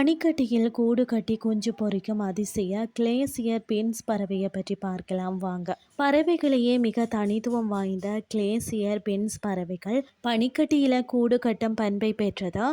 பனிக்கட்டியில் கூடு கட்டி குஞ்சு பொரிக்கும் அதிசய கிளேசியர் பின்ஸ் பறவையை பற்றி பார்க்கலாம் வாங்க. பறவைகளையே மிக தனித்துவம் வாய்ந்த கிளேசியர் பின்ஸ் பறவைகள் பனிக்கட்டியில் கூடு கட்டும் பண்பை பெற்றது?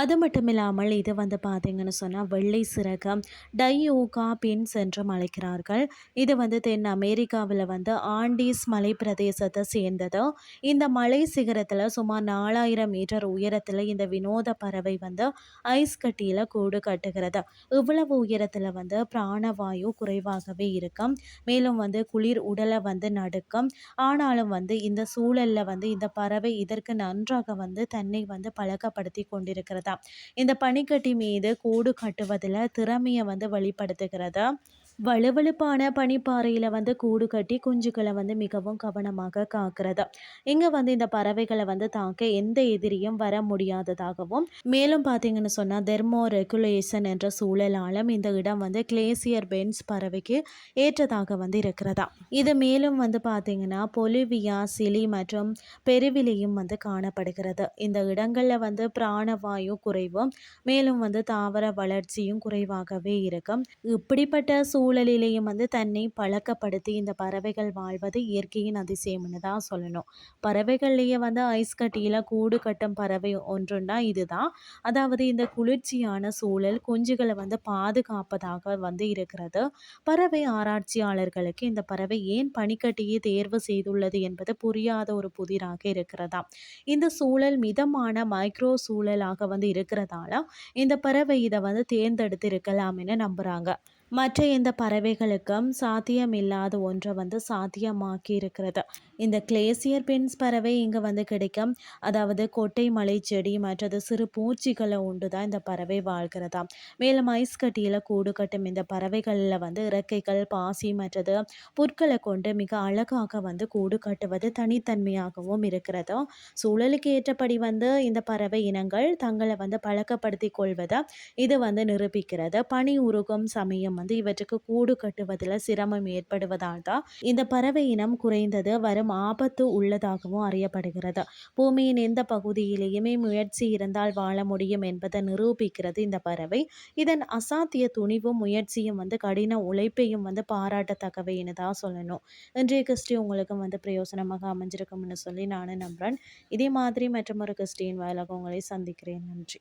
அது மட்டும் இல்லாமல் இது வந்து பார்த்தீங்கன்னு சொன்னால் வெள்ளை சிறகம் டையோகா பின்ஸ் என்றும் அழைக்கிறார்கள். இது வந்து தென் அமெரிக்காவில் வந்து ஆண்டீஸ் மலை பிரதேசத்தை சேர்ந்தது? இந்த மலை சிகரத்தில் சுமார் நாலாயிரம் மீட்டர் உயரத்தில் இந்த வினோத பறவை வந்து ஐஸ் கட்டியில் கூடு கூடு கட்டுகிறது. இவ்வளவு உயரத்தில் வந்து பிராணவாயு குறைவாகவே இருக்கும். மேலும் வந்து குளிர் உடலை வந்து நடுக்கும். ஆனாலும் வந்து இந்த சூழலில் வந்து இந்த பறவை இதற்கு நன்றாக வந்து தன்னை வந்து பழக்கப்படுத்தி கொண்டிருக்கிறதா? இந்த பனிக்கட்டி மீது கூடு கட்டுவதில் திறமையை வந்து வெளிப்படுத்துகிறதா? வலுவழுப்பான பனிப்பாறையில் வந்து கூடு கட்டி குஞ்சுகளை வந்து மிகவும் கவனமாக காக்கிறது. இங்கே வந்து இந்த பறவைகளை வந்து தாக்க எந்த எதிரியும் வர முடியாததாகவும் மேலும் பார்த்தீங்கன்னு சொன்னால் தெர்மோ ரெகுலேஷன் என்ற சூழலாலும் இந்த இடம் வந்து கிளேசியர் பென்ஸ் பறவைக்கு ஏற்றதாக வந்து இருக்கிறதா. இது மேலும் வந்து பார்த்தீங்கன்னா பொலிவியா சிலி மற்றும் பெருவிலையும் வந்து காணப்படுகிறது. இந்த இடங்களில் வந்து பிராணவாயு குறைவும் மேலும் வந்து தாவர வளர்ச்சியும் குறைவாகவே இருக்கும். இப்படிப்பட்ட சூ சூழலிலேயும் வந்து தன்னை பழக்கப்படுத்தி இந்த பறவைகள் வாழ்வது இயற்கையின் அதிசயம்னு தான் சொல்லணும். பறவைகள்லேயே வந்து ஐஸ் கட்டியில் கூடு கட்டும் பறவை ஒன்றுன்னா இதுதான். அதாவது இந்த குளிர்ச்சியான சூழல் குஞ்சுகளை வந்து பாதுகாப்பதாக வந்து இருக்கிறது. பறவை ஆராய்ச்சியாளர்களுக்கு இந்த பறவை ஏன் பனிக்கட்டியை தேர்வு செய்துள்ளது என்பது புரியாத ஒரு புதிராக இருக்கிறதா இந்த சூழல் மிதமான மைக்ரோ சூழலாக வந்து இருக்கிறதால இந்த பறவை இதை வந்து தேர்ந்தெடுத்து இருக்கலாம் என நம்புகிறாங்க மற்ற எந்த பறவைகளுக்கும் சாத்தியமில்லாத ஒன்றை வந்து சாத்தியமாக்கி இருக்கிறது இந்த கிளேசியர் பென்ஸ் பறவை இங்கே வந்து கிடைக்கும். அதாவது கொட்டை மலை செடி மற்றது சிறு பூச்சிகளை உண்டு தான் இந்த பறவை வாழ்கிறதா. மேலும் ஐஸ் கட்டியில் கூடு கட்டும் இந்த பறவைகளில் வந்து இறக்கைகள் பாசி மற்றது புற்களை கொண்டு மிக அழகாக வந்து கூடு கட்டுவது தனித்தன்மையாகவும் இருக்கிறது. சூழலுக்கு ஏற்றபடி வந்து இந்த பறவை இனங்கள் தங்களை வந்து பழக்கப்படுத்தி கொள்வதை இது வந்து நிரூபிக்கிறது. பனி உருகும் சமயம் வந்து இவற்றுக்கு கூடு கட்டுவதில் சிரமம் ஏற்படுவதால் தான் இந்த பறவை இனம் குறைந்தது வரும் ஆபத்து உள்ளதாகவும் அறியப்படுகிறது. பூமியின் எந்த பகுதியிலேயுமே முயற்சி இருந்தால் வாழ முடியும் என்பதை நிரூபிக்கிறது இந்த பறவை. இதன் அசாத்திய துணிவும் முயற்சியும் வந்து கடின உழைப்பையும் வந்து பாராட்டத்தக்கவைன்னு தான் சொல்லணும். இன்றைய கிறிஸ்டி உங்களுக்கு வந்து பிரயோசனமாக அமைஞ்சிருக்கும்னு சொல்லி நானும் நம்புகிறேன் இதே மாதிரி மற்றும் ஒரு கிறிஸ்டியின் வாயிலாக உங்களை சந்திக்கிறேன். நன்றி.